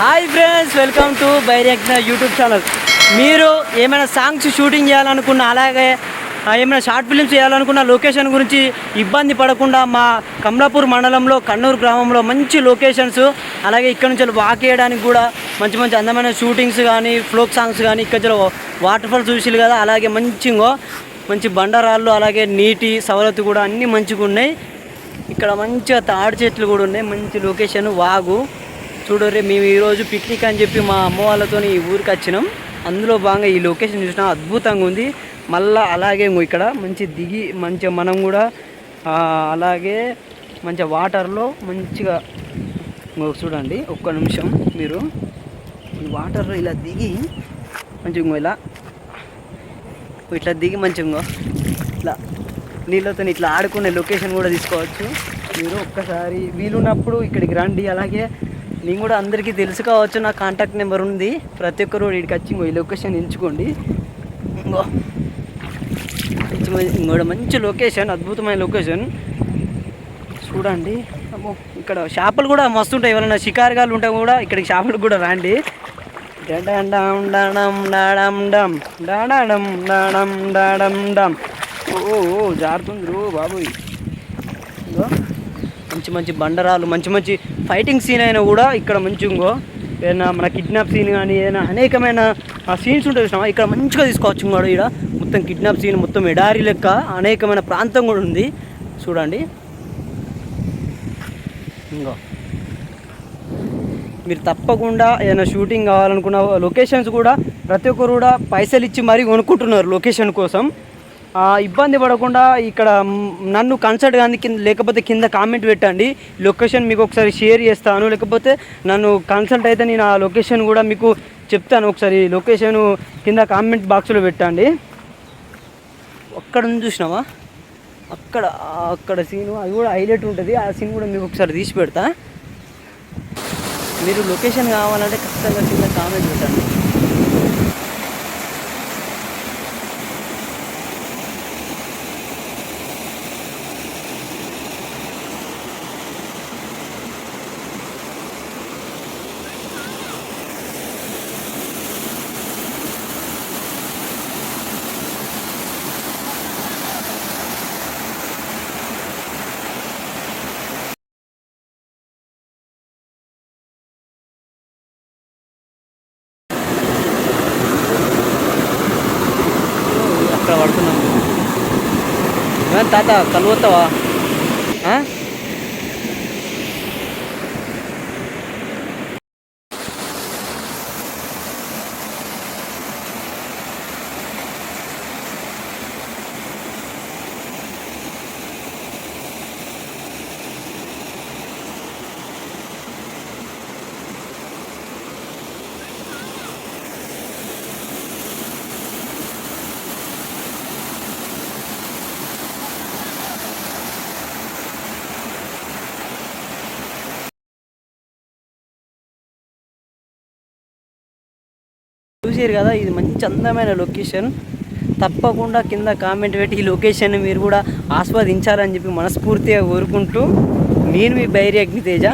Hi friends welcome to బైరెక్ట్ YouTube channel. మీరు ఏమైనా సాంగ్స్ షూటింగ్ చేయాలనుకున్న అలాగే ఏమైనా షార్ట్ ఫిల్మ్స్ చేయాలనుకున్న లొకేషన్ గురించి ఇబ్బంది పడకుండా మా కమలాపూర్ మండలంలో కన్నూరు గ్రామంలో మంచి లొకేషన్స్ అలాగే ఇక్కడ నుంచి వాక్ చేయడానికి కూడా మంచి మంచి అందమైన షూటింగ్స్ కానీ ఫ్లోక్ సాంగ్స్ కానీ ఇక్కడ వాటర్ ఫాల్ చూసిరు కదా అలాగే మంచిగా మంచి బండరాళ్ళు అలాగే నీటి సవలత్తు కూడా అన్నీ మంచిగా ఉన్నాయి ఇక్కడ మంచిగా తాడి చెట్లు కూడా ఉన్నాయి మంచి లొకేషన్ వాగు. చూడరే మేము ఈరోజు పిక్నిక్ అని చెప్పి మా అమ్మ వాళ్ళతో ఈ ఊరికి వచ్చినాం. అందులో భాగంగా ఈ లొకేషన్ చూసినా అద్భుతంగా ఉంది. మళ్ళా అలాగే ఇంగో ఇక్కడ మంచి దిగి మంచిగా మనం కూడా అలాగే మంచిగా వాటర్లో మంచిగా చూడండి ఒక్క నిమిషం మీరు. ఈ వాటర్లో ఇలా దిగి మంచిగా ఇంగో ఇలా ఇట్లా దిగి మంచిగా ఇట్లా నీళ్ళతో ఇట్లా ఆడుకునే లొకేషన్ కూడా తీసుకోవచ్చు. మీరు ఒక్కసారి వీలున్నప్పుడు ఇక్కడికి రండి. అలాగే నేను కూడా అందరికీ తెలుసు కావచ్చు నా కాంటాక్ట్ నెంబర్ ఉంది. ప్రతి ఒక్కరు ఇక్కడికి వచ్చి ఇంకో ఈ లొకేషన్ ఎంచుకోండి. ఇంకో. ఇంకోటి మంచి లొకేషన్ అద్భుతమైన లొకేషన్ చూడండి. ఇక్కడ చేపలు కూడా మస్తు ఉంటాయి. ఎవరైనా షికారుగాలు ఉంటాయి కూడా ఇక్కడికి చేపలు కూడా రండి. డడం డడం డడం డడం డడం డడం ఓ ఓ జారుతుంది రో బాబు ఇగో మంచి మంచి బండరాలు మంచి మంచి ఫైటింగ్ సీన్ అయినా కూడా ఇక్కడ మంచి ఏదైనా మన కిడ్నాప్ సీన్ కానీ ఏదైనా అనేకమైన సీన్స్ ఉంటాయి చూసినావా? ఇక్కడ మంచిగా తీసుకోవచ్చు కూడా ఇక్కడ మొత్తం కిడ్నాప్ సీన్ మొత్తం ఎడారి లెక్క అనేకమైన ప్రాంతం కూడా ఉంది. చూడండి. ఇంకో మీరు తప్పకుండా ఏదైనా షూటింగ్ కావాలనుకున్న లొకేషన్స్ కూడా ప్రతి ఒక్కరు కూడా పైసలు ఇచ్చి మరీ కొనుక్కుంటున్నారు లొకేషన్ కోసం. ఇబ్బంది పడకుండా ఇక్కడ నన్ను కన్సల్ట్ కానీ కింద లేకపోతే కింద కామెంట్ పెట్టండి. లొకేషన్ మీకు ఒకసారి షేర్ చేస్తాను. లేకపోతే నన్ను కన్సల్ట్ అయితే నేను ఆ లొకేషన్ కూడా మీకు చెప్తాను. ఒకసారి లొకేషన్ కింద కామెంట్ బాక్స్లో పెట్టండి. అక్కడ నుంచి చూసినావా? అక్కడ అక్కడ సీను అది కూడా హైలైట్ ఉంటుంది. ఆ సీన్ కూడా మీకు ఒకసారి తీసి పెడతా. మీరు లొకేషన్ కావాలంటే ఖచ్చితంగా కింద కామెంట్ పెట్టండి. ತಾತ ಕಲ್ವತ್ತವ ಹಾಂ చూసారు కదా ఇది మంచి అందమైన లొకేషన్. తప్పకుండా కింద కామెంట్ పెట్టి ఈ లొకేషన్ మీరు కూడా ఆస్వాదించాలని చెప్పి మనస్ఫూర్తిగా కోరుకుంటూ నేను మీ బైరి అగ్నితేజ